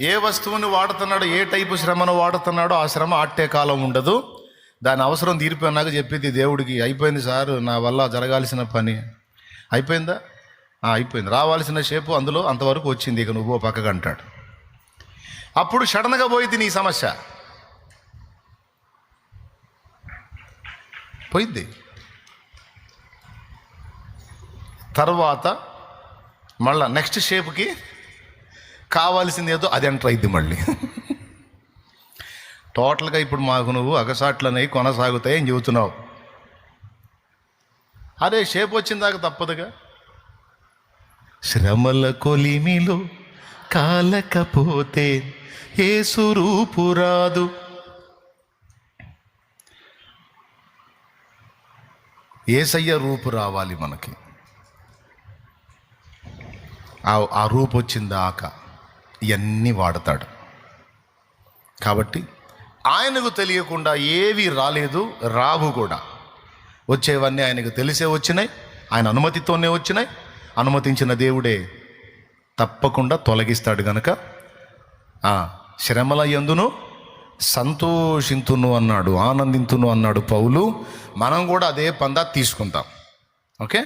ఏ వస్తువుని వాడుతున్నాడో ఏ టైపు శ్రమను వాడుతున్నాడో ఆ శ్రమ ఆట్టే కాలం ఉండదు. దాని అవసరం తీరిపోయినాక చెప్పింది దేవుడికి అయిపోయింది సార్ నా వల్ల జరగాల్సిన పని. అయిపోయిందా? అయిపోయింది. రావాల్సిన షేపు అందులో అంతవరకు వచ్చింది ఇక నువ్వు ఓ పక్కకు అంటాడు. అప్పుడు సడన్గా పోయింది నీ సమస్య. పోయింది. తర్వాత మళ్ళా నెక్స్ట్ షేప్కి కావాల్సింది ఏదో అది ఎంటర్ అయింది మళ్ళీ. టోటల్గా ఇప్పుడు మాకు నువ్వు అగసాట్లనే కొనసాగుతాయని చెబుతున్నావు. అదే షేప్ వచ్చిందాక తప్పదుగా. శ్రమల కొలిమిలో కాలకపోతే ఏ సురూపు రాదు. ఏసయ్య రూపు రావాలి మనకి. ఆ- ఆ రూపు వచ్చిందాక ఇవన్నీ వాడతాడు. కాబట్టి ఆయనకు తెలియకుండా ఏవి రాలేదు రావు కూడా. వచ్చేవన్నీ ఆయనకు తెలిసే వచ్చినాయి ఆయన అనుమతితోనే వచ్చినాయి. అనుమతించిన దేవుడే తప్పకుండా తొలగిస్తాడు గనక శ్రమల ఎందును? సంతోషింతును అన్నాడు ఆనందింతును అన్నాడు పౌలు. మనం కూడా అదే పందా తీసుకుంటాం. ఓకే?